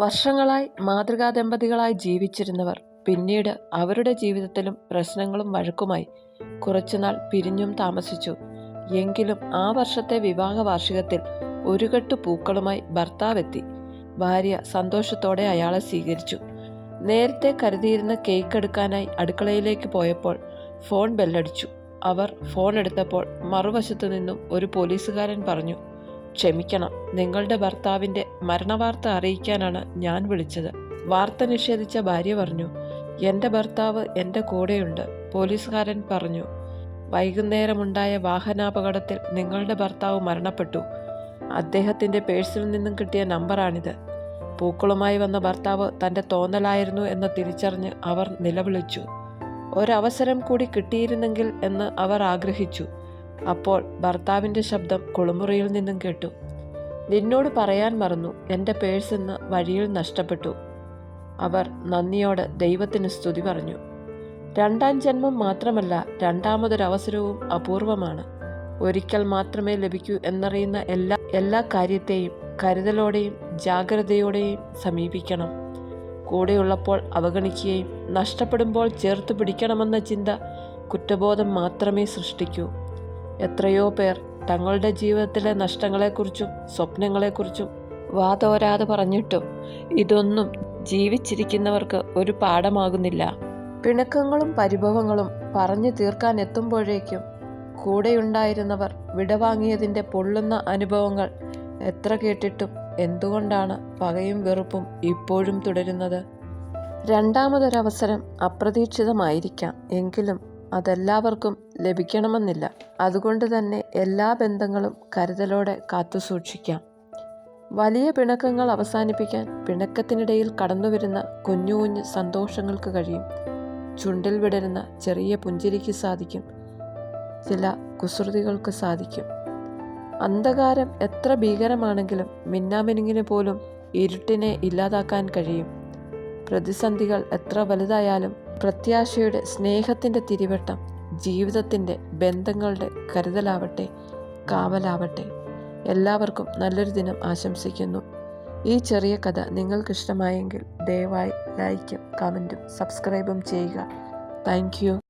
വർഷങ്ങളായി മാതൃകാ ദമ്പതികളായി ജീവിച്ചിരുന്നവർ പിന്നീട് അവരുടെ ജീവിതത്തിലും പ്രശ്നങ്ങളും വഴക്കുമായി കുറച്ചുനാൾ പിരിഞ്ഞും താമസിച്ചു. എങ്കിലും ആ വർഷത്തെ വിവാഹ വാർഷികത്തിൽ ഒരു കെട്ട് പൂക്കളുമായി ഭർത്താവെത്തി. ഭാര്യ സന്തോഷത്തോടെ അയാളെ സ്വീകരിച്ചു. നേരത്തെ കരുതിയിരുന്ന കേക്ക് എടുക്കാനായി അടുക്കളയിലേക്ക് പോയപ്പോൾ ഫോൺ ബെല്ലടിച്ചു. അവർ ഫോൺ എടുത്തപ്പോൾ മറുവശത്തു നിന്നും ഒരു പോലീസുകാരൻ പറഞ്ഞു ക്ഷമിക്കണം. നിങ്ങളുടെ ഭർത്താവിന്റെ മരണവാർത്ത അറിയിക്കാനാണ് ഞാൻ വിളിച്ചത്. വാർത്ത നിഷേധിച്ച ഭാര്യ പറഞ്ഞു എന്റെ ഭർത്താവ് എന്റെ കൂടെയുണ്ട് പോലീസുകാരൻ പറഞ്ഞു. വൈകുന്നേരമുണ്ടായ വാഹനാപകടത്തിൽ നിങ്ങളുടെ ഭർത്താവ് മരണപ്പെട്ടു. അദ്ദേഹത്തിന്റെ പേഴ്സിൽ നിന്നും കിട്ടിയ നമ്പറാണിത്. പൂക്കളുമായി വന്ന ഭർത്താവ് തന്റെ തോന്നലായിരുന്നു എന്ന് തിരിച്ചറിഞ്ഞ് അവർ നിലവിളിച്ചു. ഒരവസരം കൂടി കിട്ടിയിരുന്നെങ്കിൽ എന്ന് അവർ ആഗ്രഹിച്ചു. അപ്പോൾ ഭർത്താവിന്റെ ശബ്ദം കുളിമുറിയിൽ നിന്നും കേട്ടു. നിന്നോട് പറയാൻ മറന്നു. എന്റെ പേഴ്സ് ഇന്ന് വഴിയിൽ നഷ്ടപ്പെട്ടു. അവർ നന്ദിയോട് ദൈവത്തിന് സ്തുതി പറഞ്ഞു. രണ്ടാം ജന്മം മാത്രമല്ല രണ്ടാമതൊരവസരവും അപൂർവമാണ്. ഒരിക്കൽ മാത്രമേ ലഭിക്കൂ എന്നറിയുന്ന എല്ലാ എല്ലാ കാര്യത്തെയും കരുതലോടെയും ജാഗ്രതയോടെയും സമീപിക്കണം. കൂടെയുള്ളപ്പോൾ അവഗണിക്കുകയും നഷ്ടപ്പെടുമ്പോൾ ചേർത്ത് പിടിക്കണമെന്ന ചിന്ത കുറ്റബോധം മാത്രമേ സൃഷ്ടിക്കൂ. എത്രയോ പേർ തങ്ങളുടെ ജീവിതത്തിലെ നഷ്ടങ്ങളെക്കുറിച്ചും സ്വപ്നങ്ങളെക്കുറിച്ചും വാതോരാതെ പറഞ്ഞിട്ടും ഇതൊന്നും ജീവിച്ചിരിക്കുന്നവർക്ക് ഒരു പാഠമാകുന്നില്ല. പിണക്കങ്ങളും പരിഭവങ്ങളും പറഞ്ഞു തീർക്കാൻ എത്തുമ്പോഴേക്കും കൂടെയുണ്ടായിരുന്നവർ വിടവാങ്ങിയതിന്റെ പൊള്ളുന്ന അനുഭവങ്ങൾ എത്ര കേട്ടിട്ടും എന്തുകൊണ്ടാണ് പകയും വെറുപ്പും ഇപ്പോഴും തുടരുന്നത്? രണ്ടാമതൊരവസരം അപ്രതീക്ഷിതമായിരിക്കാം. എങ്കിലും അതെല്ലാവർക്കും ലഭിക്കണമെന്നില്ല. അതുകൊണ്ട് തന്നെ എല്ലാ ബന്ധങ്ങളും കരുതലോടെ കാത്തുസൂക്ഷിക്കാം വലിയ പിണക്കങ്ങൾ അവസാനിപ്പിക്കാൻ പിണക്കത്തിനിടയിൽ കടന്നുവരുന്ന കുഞ്ഞു കുഞ്ഞു സന്തോഷങ്ങൾക്ക് കഴിയും. ചുണ്ടിൽ വിടരുന്ന ചെറിയ പുഞ്ചിരിക്ക് സാധിക്കും. ചില കുസൃതികൾക്ക് സാധിക്കും. അന്ധകാരം എത്ര ഭീകരമാണെങ്കിലും മിന്നാമിനുങ്ങിന് പോലും ഇരുട്ടിനെ ഇല്ലാതാക്കാൻ കഴിയും. പ്രതിസന്ധികൾ എത്ര വലുതായാലും പ്രത്യാശയുടെ സ്നേഹത്തിന്റെ തിരിവട്ടം ജീവിതത്തിന്റെ ബന്ധങ്ങളുടെ കരുതലാവട്ടെ കാവലാവട്ടെ. എല്ലാവർക്കും നല്ലൊരു ദിനം ആശംസിക്കുന്നു. ഈ ചെറിയ കഥ നിങ്ങൾക്കിഷ്ടമായെങ്കിൽ ദയവായി ലൈക്കും കമന്റും സബ്സ്ക്രൈബും ചെയ്യുക. താങ്ക്